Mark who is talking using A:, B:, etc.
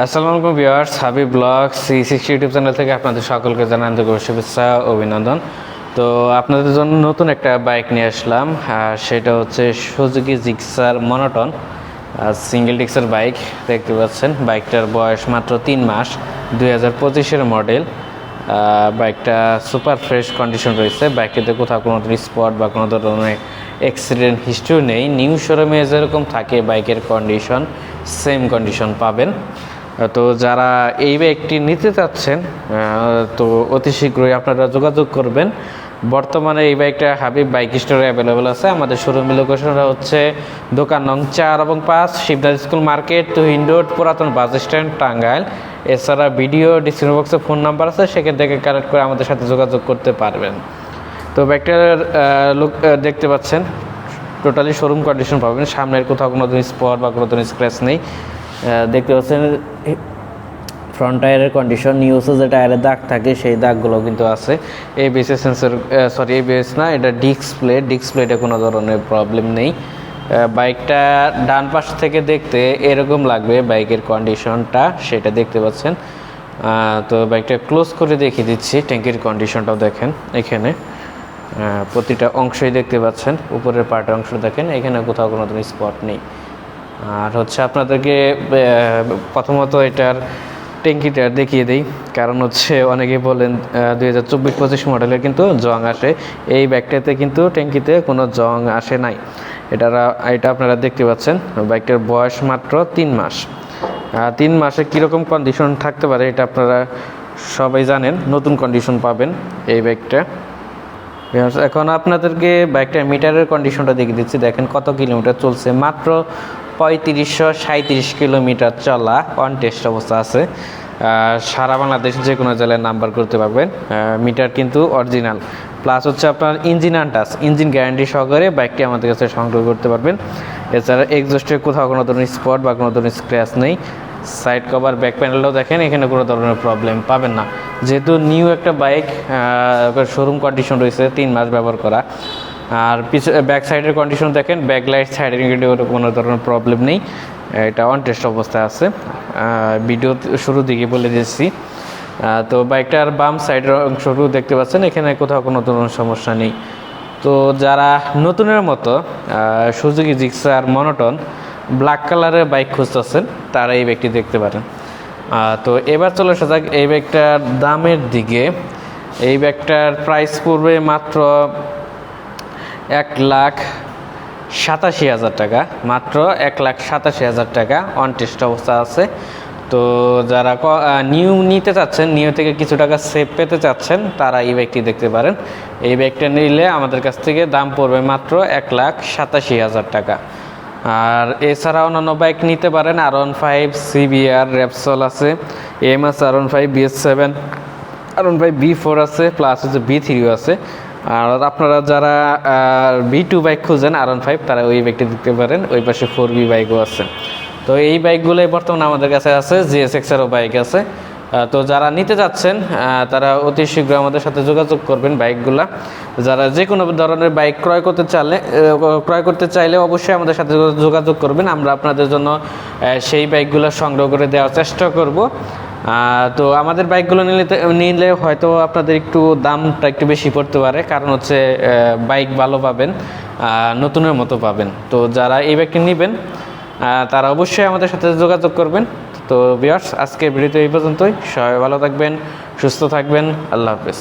A: আসসালামু আলাইকুম viewers, Habib blog C sixty YouTube channel থেকে আপনাদের সকলকে জানান আন্তরিক শুভেচ্ছা, অভিনন্দন। তো আপনাদের জন্য নতুন একটা বাইক নিয়ে আসলাম সেটা হচ্ছে সুজুকি জিক্সার মনোটন সিঙ্গেল ডিক্সের বাইক, দেখতে পাচ্ছেন। বাইকটার বয়স মাত্র তিন মাস, দুই হাজার পঁচিশের মডেল। বাইকটা সুপার ফ্রেশ কন্ডিশন রয়েছে। বাইকটিতে কোথাও কোনো স্পট বা কোনো ধরনের অ্যাক্সিডেন্ট হিস্ট্রি নেই। নিউ শোরুমে যেরকম থাকে, বাইকের কন্ডিশন সেম কন্ডিশন পাবেন। তো যারা এই বাইকটি নিতে চাচ্ছেন তো অতি শীঘ্রই আপনারা যোগাযোগ করবেন। বর্তমানে এই বাইকটা হাবিব বাইক স্টোরে অ্যাভেলেবেল আছে। আমাদের শোরুমের লোকেশনটা হচ্ছে দোকান নং চার এবং পাঁচ Shibdar school market, Tuhin road, পুরাতন বাস স্ট্যান্ড, টাঙ্গাইল। এছাড়া ভিডিও ডিসক্রিপশন বক্সে ফোন নাম্বার আছে, সেখান থেকে কালেক্ট করে আমাদের সাথে যোগাযোগ করতে পারবেন। তো বাইকটার লোক দেখতে পাচ্ছেন টোটালি শোরুম কন্ডিশন পাবেন। সামনের কোথাও কোনো স্পট বা কোনো স্ক্র্যাচ নেই। দেখতে পাচ্ছেন ফ্রন্ট টায়ারের কন্ডিশন নিউজে যে টায়ারের দাগ থাকে, সেই দাগগুলো কিন্তু আছে। এই বেসে সেন্সর সরি এই বেস না, এটা ডিসপ্লে ডিসপ্লেতে কোনো ধরনের প্রবলেম নেই। বাইকটা ডান পাশ থেকে দেখতে এরকম লাগবে বাইকের কন্ডিশনটা সেটা দেখতে পাচ্ছেন। তো বাইকটা ক্লোজ করে দেখিয়ে দিচ্ছি ট্যাঙ্কির কন্ডিশনটাও দেখেন এখানে। প্রতিটা অংশই দেখতে পাচ্ছেন, উপরের পার্টের অংশ দেখেন, এখানে কোথাও কোনো স্পট নেই। আর হচ্ছে আপনাদেরকে প্রথমত এটার ট্যাঙ্কিটা দেখিয়ে দিই। কারণ হচ্ছে অনেকেই বলেন দুই হাজার চব্বিশ পঁচিশ মডেলের কিন্তু জং আসে। এই ব্যাগটাতে কিন্তু ট্যাঙ্কিতে কোনো জং আসে নাই। এটারা এটা আপনারা দেখতে পাচ্ছেন বাইকটার বয়স মাত্র তিন মাস। তিন মাসে কীরকম কন্ডিশন থাকতে পারে এটা আপনারা সবাই জানেন নতুন কন্ডিশন পাবেন এই Viewers, এখন আপনাদেরকে বাইকটার মিটারের কন্ডিশনটা দেখিয়ে দিচ্ছি। দেখেন কত কিলোমিটার চলছে। মাত্র পঁয়ত্রিশশো সাঁত্রিশ কিলোমিটার চলা অন টেস্ট অবস্থা আছে। সারা বাংলাদেশ যে কোনো জেলায় নাম্বার করতে পারবেন। মিটার কিন্তু অরিজিনাল প্লাস হচ্ছে আপনার ইঞ্জিন আনটাস ইঞ্জিন গ্যারান্টি সহকারে বাইকটি আমাদের কাছে সংগ্রহ করতে পারবেন। এছাড়া এক্সস্টের কোথাও কোনো ধরনের স্পট বা কোনো ধরনের স্ক্র্যাচ নেই। সাইড কভার ব্যাক প্যানেলটাও দেখেন, এখানে কোনো ধরনের প্রবলেম পাবেন না। যেহেতু নিউ একটা বাইক শোরুম কন্ডিশন রয়েছে, তিন মাস ব্যবহার করা। আর পিছনে ব্যাক সাইডের কন্ডিশন দেখেন ব্যাক লাইট সাইডের কোনো ধরনের প্রবলেম নেই। এটা অন টেস্ট অবস্থায় আছে। ভিডিও শুরু দিকে বলে দিয়েছি। তো বাইকটার বাম সাইডের অংশটুকু দেখতে পাচ্ছেন, এখানে কোথাও কোনো ধরনের সমস্যা নেই। তো যারা নতুনের মতো সুজুকি জিক্সার মনোটন ব্ল্যাক কালারের বাইক খুঁজতেছেন, তারা এই বাইকটি দেখতে পারেন। তো এবার চলে আসা যাক, এই ব্যাগটার দামের দিকে। এই ব্যাগটার প্রাইস পড়বে মাত্র এক লাখ সাতাশি হাজার টাকা। মাত্র এক লাখ সাতাশি হাজার টাকা অন টেস্ট অবস্থা আছে। তো যারা নিউ নিতে চাচ্ছেন, নিউ থেকে কিছু টাকা সেভ পেতে চাচ্ছেন, তারা এই ব্যাগটি দেখতে পারেন। এই ব্যাগটা নিলে আমাদের কাছ থেকে দাম পড়বে মাত্র এক লাখ সাতাশি হাজার টাকা। আর এছাড়া অন্যান্য বাইক নিতে পারেন R one five CBR Repsol আছে M S R one five BS seven R one five V four আছে প্লাস হচ্ছে বি থ্রিও আছে। আর আপনারা যারা বি টু বাইক খুঁজেন আর ফাইভ তারা ওই বাইকটি দেখতে পারেন। ওই পাশে ফোর বি বাইকও আছে। তো এই বাইকগুলোই বর্তমানে আমাদের কাছে আছে জিএস জিএসএক্সেরও বাইক আছে। তো যারা নিতে যাচ্ছেন তারা অতি শীঘ্র আমাদের সাথে যোগাযোগ করবেন বাইকগুলা যারা যে কোনো ধরনের বাইক ক্রয় করতে চাইলে ক্রয় করতে চাইলে অবশ্যই আমাদের সাথে যোগাযোগ করবেন। আমরা আপনাদের জন্য সেই বাইকগুলো সংগ্রহ করে দেওয়ার চেষ্টা করব। তো আমাদের বাইকগুলো নিলে নিলে হয়তো আপনাদের একটু দামটা একটু বেশি পড়তে পারে। কারণ হচ্ছে বাইক ভালো পাবেন নতুনের মতো পাবেন। তো যারা এই বাইকটি নেবেন তারা অবশ্যই আমাদের সাথে যোগাযোগ করবেন। তো বিয়ার্স আজকে ভিডিওতে এই পর্যন্তই। সবাই ভালো থাকবেন, সুস্থ থাকবেন। আল্লাহ হাফেজ।